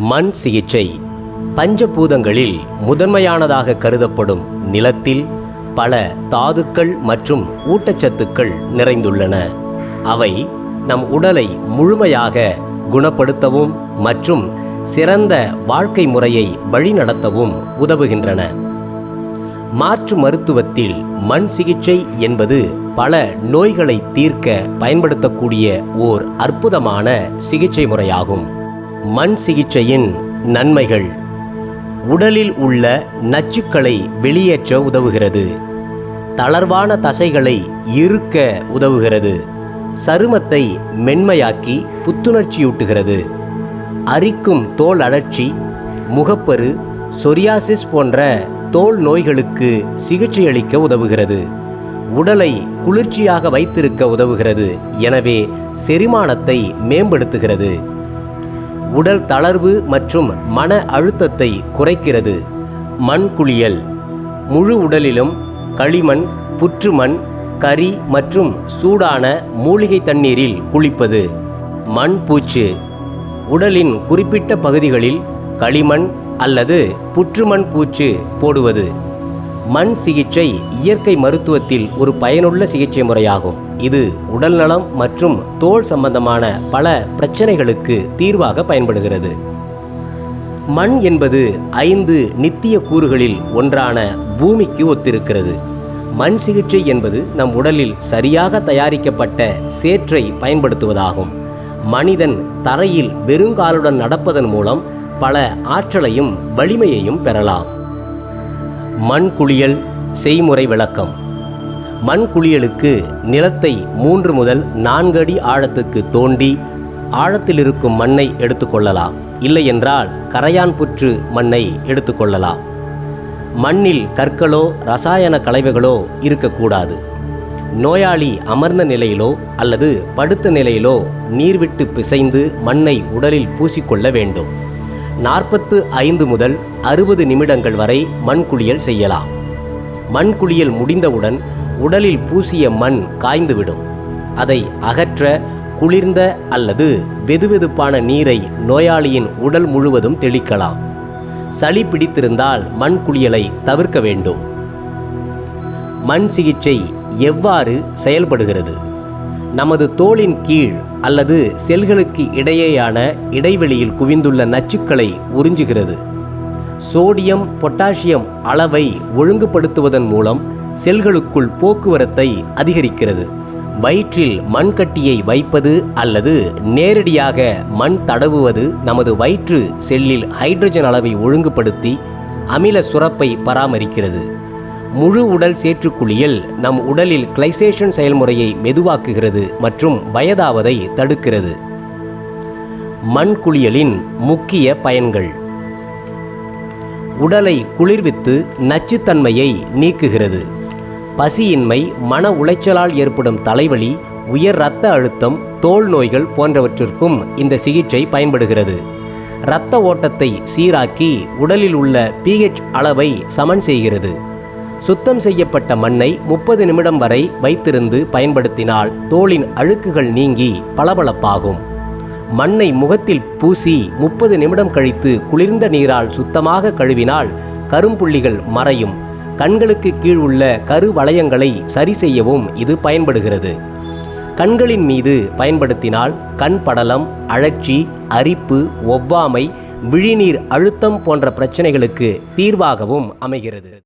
மண் சிகிச்சை. பஞ்சபூதங்களில் முதன்மையானதாக கருதப்படும் நிலத்தில் பல தாதுக்கள் மற்றும் ஊட்டச்சத்துக்கள் நிறைந்துள்ளன. அவை நம் உடலை முழுமையாக குணப்படுத்தவும் மற்றும் சிறந்த வாழ்க்கை முறையை வழிநடத்தவும் உதவுகின்றன. மாற்று மருத்துவத்தில் மண் சிகிச்சை என்பது பல நோய்களை தீர்க்க பயன்படுத்தக்கூடிய ஓர் அற்புதமான சிகிச்சை முறையாகும். மண் சிகிச்சையின் நன்மைகள். உடலில் உள்ள நச்சுக்களை வெளியேற்ற உதவுகிறது. தளர்வான தசைகளை இறுக்க உதவுகிறது. சருமத்தை மென்மையாக்கி புத்துணர்ச்சியூட்டுகிறது. அரிக்கும் தோல் அழற்சி முகப்பரு சொரியாசிஸ் போன்ற தோல் நோய்களுக்கு சிகிச்சையளிக்க உதவுகிறது. உடலை குளிர்ச்சியாக வைத்திருக்க உதவுகிறது. எனவே செரிமானத்தை மேம்படுத்துகிறது. உடல் தளர்வு மற்றும் மன அழுத்தத்தை குறைக்கிறது. மண் குளியல். முழு உடலிலும் களிமண் புற்றுமண் கரி மற்றும் சூடான மூலிகை தண்ணீரில் குளிப்பது. மண் பூச்சு. உடலின் குறிப்பிட்ட பகுதிகளில் களிமண் அல்லது புற்றுமண் பூச்சு போடுவது. மண் சிகிச்சை இயற்கை மருத்துவத்தில் ஒரு பயனுள்ள சிகிச்சை முறையாகும். இது உடல்நலம் மற்றும் தோல் சம்பந்தமான பல பிரச்சனைகளுக்கு தீர்வாக பயன்படுகிறது. மண் என்பது ஐந்து நித்திய கூறுகளில் ஒன்றான பூமிக்கு ஒத்திருக்கிறது. மண் சிகிச்சை என்பது நம் உடலில் சரியாக தயாரிக்கப்பட்ட சேற்றை பயன்படுத்துவதாகும். மனிதன் தரையில் வெறுங்காலுடன் நடப்பதன் மூலம் பல ஆற்றலையும் வலிமையையும் பெறலாம். மண் குளியல் செய்முறை விளக்கம். மண் குளியலுக்கு நிலத்தை மூன்று முதல் நான்கு அடி ஆழத்துக்கு தோண்டி ஆழத்தில் இருக்கும் மண்ணை எடுத்துக்கொள்ளலாம் இல்லையென்றால் கரையான் புற்று மண்ணை எடுத்துக்கொள்ளலாம் மண்ணில் கற்களோ ரசாயன கலவைகளோ இருக்கக்கூடாது. நோயாளி அமர்ந்த நிலையிலோ அல்லது படுத்த நிலையிலோ நீர்விட்டு பிசைந்து மண்ணை உடலில் பூசிக்கொள்ள வேண்டும். நாற்பத்து ஐந்து முதல் அறுபது நிமிடங்கள் வரை மண் குளியல் செய்யலாம். மண் குளியல் முடிந்தவுடன் உடலில் பூசிய மண் காய்ந்துவிடும். அதை அகற்ற குளிர்ந்த அல்லது வெதுவெதுப்பான நீரை நோயாளியின் உடல் முழுவதும் தெளிக்கலாம். சளி பிடித்திருந்தால் மண் குளியலை தவிர்க்க வேண்டும். மண் சிகிச்சை எவ்வாறு செயல்படுகிறது? நமது தோளின் கீழ் அல்லது செல்களுக்கு இடையேயான இடைவெளியில் குவிந்துள்ள நச்சுக்களை உறிஞ்சுகிறது. சோடியம் பொட்டாசியம் அளவை ஒழுங்குபடுத்துவதன் மூலம் செல்களுக்குள் போக்குவரத்தை அதிகரிக்கிறது. வயிற்றில் மண்கட்டியை வைப்பது அல்லது நேரடியாக மண் தடவுவது நமது வயிற்று செல்லில் ஹைட்ரஜன் அளவை ஒழுங்குபடுத்தி அமில சுரப்பை பராமரிக்கிறது. முழு உடல் சேற்றுக்குழியில் நம் உடலில் கிளைசேஷன் செயல்முறையை மெதுவாக்குகிறது மற்றும் வயதாவதை தடுக்கிறது. மண் குளியலின் முக்கிய பயன்கள். உடலை குளிர்வித்து நச்சுத்தன்மையை நீக்குகிறது. பசியின்மை மன உளைச்சலால் ஏற்படும் தலைவலி உயர் இரத்த அழுத்தம் தோல் நோய்கள் போன்றவற்றிற்கும் இந்த சிகிச்சை பயன்படுகிறது. இரத்த ஓட்டத்தை சீராக்கி உடலில் உள்ள பிஹெச் அளவை சமன் செய்கிறது. சுத்தம் செய்யப்பட்ட மண்ணை முப்பது நிமிடம் வரை வைத்திருந்து பயன்படுத்தினால் தோலின் அழுக்குகள் நீங்கி பளபளப்பாகும். மண்ணை முகத்தில் பூசி முப்பது நிமிடம் கழித்து குளிர்ந்த நீரால் சுத்தமாக கழுவினால் கரும்புள்ளிகள் மறையும். கண்களுக்கு கீழ் உள்ள கரு வளையங்களை சரி செய்யவும் இது பயன்படுகிறது. கண்களின் மீது பயன்படுத்தினால் கண் படலம் அழற்சி அரிப்பு ஒவ்வாமை விழிநீர் அழுத்தம் போன்ற பிரச்சனைகளுக்கு தீர்வாகவும் அமைகிறது.